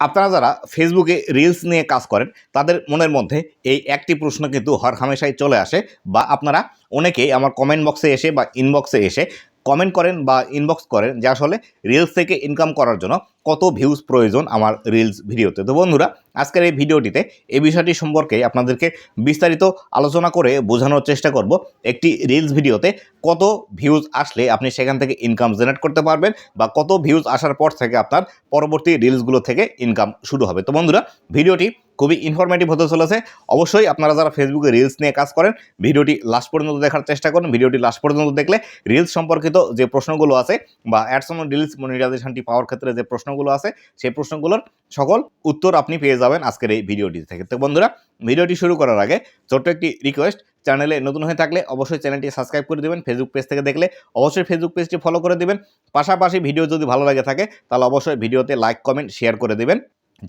আপনারা যারা ফেসবুকে রিলস নিয়ে কাজ করেন, তাদের মনের মধ্যে এই একটি প্রশ্ন কিন্তু হর হামেশাই চলে আসে বা আপনারা অনেকেই আমার কমেন্ট বক্সে এসে বা ইনবক্সে এসে কমেন্ট করেন বা ইনবক্স করেন যে আসলে রিলস থেকে ইনকাম করার জন্য কত ভিউজ প্রয়োজন আমার রিলস ভিডিওতে। তো বন্ধুরা, আজকের এই ভিডিওটিতে এই বিষয়টি সম্পর্কে আপনাদেরকে বিস্তারিত আলোচনা করে বোঝানোর চেষ্টা করব। একটি রিলস ভিডিওতে কত ভিউজ আসলে আপনি সেখান থেকে ইনকাম জেনারেট করতে পারবেন বা কত ভিউজ আসার পর থেকে আপনার পরবর্তী রিলসগুলো থেকে ইনকাম শুরু হবে। তো বন্ধুরা, ভিডিওটি খুবই ইনফরমেটিভ হতে চলেছে। অবশ্যই আপনারা যারা ফেসবুকে রিলস নিয়ে কাজ করেন, ভিডিওটি লাস্ট পর্যন্ত দেখার চেষ্টা করুন। ভিডিওটি লাস্ট পর্যন্ত দেখলে রিলস সম্পর্কিত যে প্রশ্নগুলো আছে বা অ্যাডস অন রিলস মনিটাইজেশনটি পাওয়ার ক্ষেত্রে যে প্রশ্নগুলো আছে, সেই প্রশ্নগুলোর সকল উত্তর আপনি পেয়ে যাবেন আজকের এই ভিডিওটি থেকে। তো বন্ধুরা ভিডিওটি শুরু করার আগে ছোট্ট একটি রিকোয়েস্ট চ্যানেলে নতুন হয়ে থাকলে অবশ্যই চ্যানেলটি সাবস্ক্রাইব করে দেবেন ফেসবুক পেজ থেকে দেখলে অবশ্যই ফেসবুক পেজটি ফলো করে দেবেন। পাশাপাশি ভিডিও যদি ভালো লাগে থাকে, তাহলে অবশ্যই ভিডিওতে লাইক কমেন্ট শেয়ার করে দেবেন।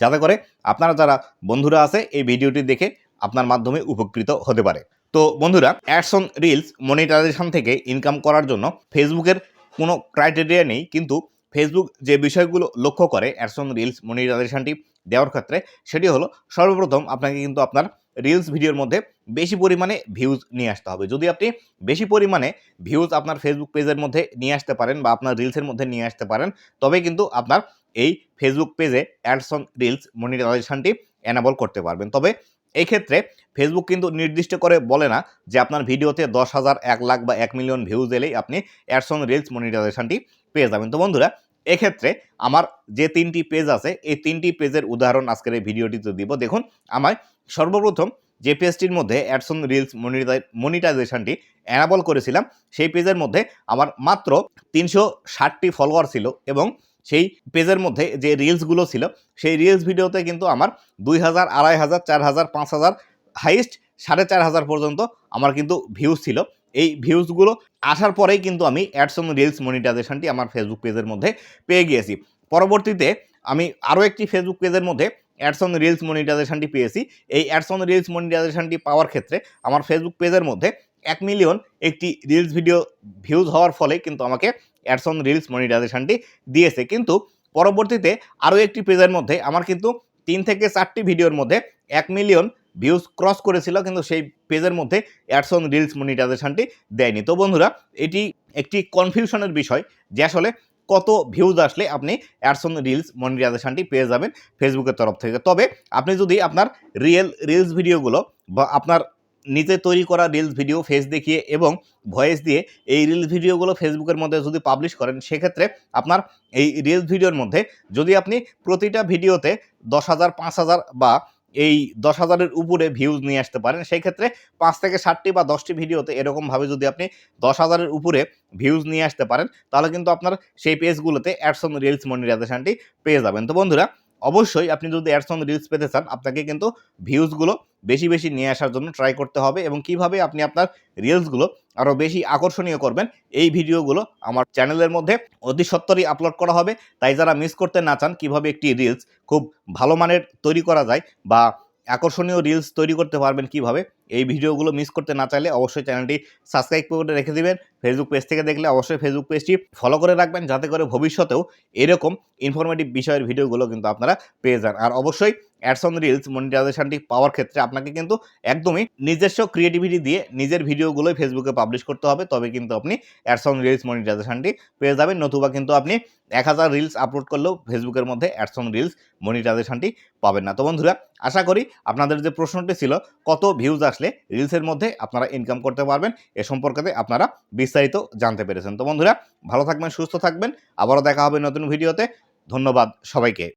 যাতে করে আপনারা যারা বন্ধুরা আছে এই ভিডিওটি দেখে আপনার মাধ্যমে উপকৃত হতে পারে। তো বন্ধুরা, অ্যাডস অন রিলস মনিটাইজেশন থেকে ইনকাম করার জন্য ফেসবুকের কোনো ক্রাইটেরিয়া নেই, কিন্তু ফেসবুক যে বিষয়গুলো লক্ষ্য করে অ্যাডস অন রিলস মনিটাইজেশনটি দেওয়ার ক্ষেত্রে সেটি হলো সর্বপ্রথম আপনাকে কিন্তু আপনার রিলস ভিডিওর মধ্যে বেশি পরিমাণে ভিউজ নিয়ে আসতে হবে। যদি আপনি বেশি পরিমাণে ভিউজ আপনার ফেসবুক পেজের মধ্যে নিয়ে আসতে পারেন বা আপনার রিলসের মধ্যে নিয়ে আসতে পারেন, তবে কিন্তু আপনার এই ফেসবুক পেজে অ্যাডস রিলস মনিটাইজেশনটি এনাবল করতে পারবেন। তবে এই ক্ষেত্রে ফেসবুক কিন্তু নির্দিষ্ট করে বলে না যে আপনার ভিডিওতে দশ হাজার, এক লাখ বা এক মিলিয়ন ভিউজ এলেই আপনি অ্যাডস অন রিলস মনিটাইজেশনটি পেয়ে যাবেন। তো বন্ধুরা, এক্ষেত্রে আমার যে তিনটি পেজ আছে, এই তিনটি পেজের উদাহরণ আজকের এই ভিডিওটিতে দিব। দেখুন আমার সর্বপ্রথম যে পেজটির মধ্যে অ্যাডসন রিলস মনিটাই মনিটাইজেশনটি অ্যানাবল করেছিলাম, সেই পেজের মধ্যে আমার মাত্র তিনশো ষাটটি ফলোয়ার ছিল এবং সেই পেজের মধ্যে যে রিলসগুলো ছিল, সেই রিলস ভিডিওতে কিন্তু আমার দুই হাজার, আড়াই হাজার, চার হাজার, পাঁচ হাজার হাইস্ট সাড়ে চার হাজার পর্যন্ত আমার কিন্তু ভিউজ ছিল। এই ভিউজগুলো আসার পরেই কিন্তু আমি অ্যাডসন রিলস মনিটাইজেশনটি আমার ফেসবুক পেজের মধ্যে পেয়ে গিয়েছি। পরবর্তীতে আমি আরও একটি ফেসবুক পেজের মধ্যে অ্যাডসন রিলস মনিটাইজেশনটি পেয়েছি। এই অ্যাডসন রিলস মনিটাইজেশনটি পাওয়ার ক্ষেত্রে আমার ফেসবুক পেজের মধ্যে এক মিলিয়ন একটি রিলস ভিডিও ভিউজ হওয়ার ফলে কিন্তু আমাকে অ্যাডসন রিলস মনিটাইজেশনটি দিয়েছে। কিন্তু পরবর্তীতে আরও একটি পেজের মধ্যে আমার কিন্তু তিন থেকে চারটি ভিডিওর মধ্যে এক মিলিয়ন ভিউজ ক্রস করেছিল, কিন্তু সেই পেজের মধ্যে অ্যাডসন রিলস মনিটাইজেশনটি দেয়নি। তো বন্ধুরা, এটি একটি কনফিউশনের বিষয় যে আসলে কত ভিউজ আসলে আপনি অ্যাডসন রিলস মনিটাইজেশনটি পেয়ে যাবেন ফেসবুকের তরফ থেকে। তবে আপনি যদি আপনার রিয়েল রিলস ভিডিওগুলো বা আপনার নিজে তৈরি করা রিলস ভিডিও ফেস দেখিয়ে এবং ভয়েস দিয়ে এই রিলস ভিডিওগুলো ফেসবুকের মধ্যে যদি পাবলিশ করেন, সেক্ষেত্রে আপনার এই রিলস ভিডিওর মধ্যে যদি আপনি প্রতিটা ভিডিওতে দশ হাজার, পাঁচ হাজার বা এই দশ হাজারের উপরে ভিউজ নিয়ে আসতে পারেন সেই ক্ষেত্রে পাঁচ থেকে ষাটটি বা দশটি ভিডিওতে এরকমভাবে যদি আপনি দশ হাজারের উপরে ভিউজ নিয়ে আসতে পারেন, তাহলে কিন্তু আপনার সেই পেজগুলোতে অ্যাডসন রিলস মনিটাইজেশনটি পেয়ে যাবেন। তো বন্ধুরা অবশ্যই আপনি যদি অ্যাডসন রিলস পেতে চান, আপনাকে কিন্তু ভিউজগুলো বেশি বেশি নিয়ে আসার জন্য ট্রাই করতে হবে এবং কীভাবে আপনি আপনার রিলসগুলো আরও বেশি আকর্ষণীয় করবেন, এই ভিডিওগুলো আমার চ্যানেলের মধ্যে অতি সত্তরই আপলোড করা হবে। তাই যারা মিস করতে না চান, কীভাবে একটি রিলস খুব ভালো মানের তৈরি করা যায় বা আকর্ষণীয় রিলস তৈরি করতে পারবেন কীভাবে এই ভিডিওগুলো মিস করতে না চাইলে অবশ্যই চ্যানেলটি সাবস্ক্রাইব করে রেখে দিবেন। ফেসবুক পেজ থেকে দেখলে অবশ্যই ফেসবুক পেজটি ফলো করে রাখবেন যাতে করে ভবিষ্যতেও এরকম ইনফরমেটিভ বিষয়ের ভিডিওগুলো কিন্তু আপনারা পেয়ে যান। আর অবশ্যই অ্যাডস অন রিলস মনিটাইজেশনটি পাওয়ার ক্ষেত্রে আপনাকে কিন্তু একদমই নিজস্ব ক্রিয়েটিভিটি দিয়ে নিজের ভিডিওগুলোই ফেসবুকে পাবলিশ করতে হবে। তবে কিন্তু আপনি অ্যাডস অন রিলস মনিটাইজেশনটি পেয়ে যাবেন। নতুবা কিন্তু আপনি এক হাজার রিলস আপলোড করলেও ফেসবুকের মধ্যে অ্যাডস অন রিলস মনিটাইজেশনটি পাবেন না। তো বন্ধুরা, আশা করি আপনাদের যে প্রশ্নটি ছিল, কত ভিউজ আসলে রিলসের মধ্যে আপনারা ইনকাম করতে পারবেন। এ সম্পর্কে আপনারা বিস্তারিত জানতে পেরেছেন। তো বন্ধুরা, ভালো থাকবেন, সুস্থ থাকবেন। আবারও দেখা হবে নতুন ভিডিওতে ধন্যবাদ সবাইকে।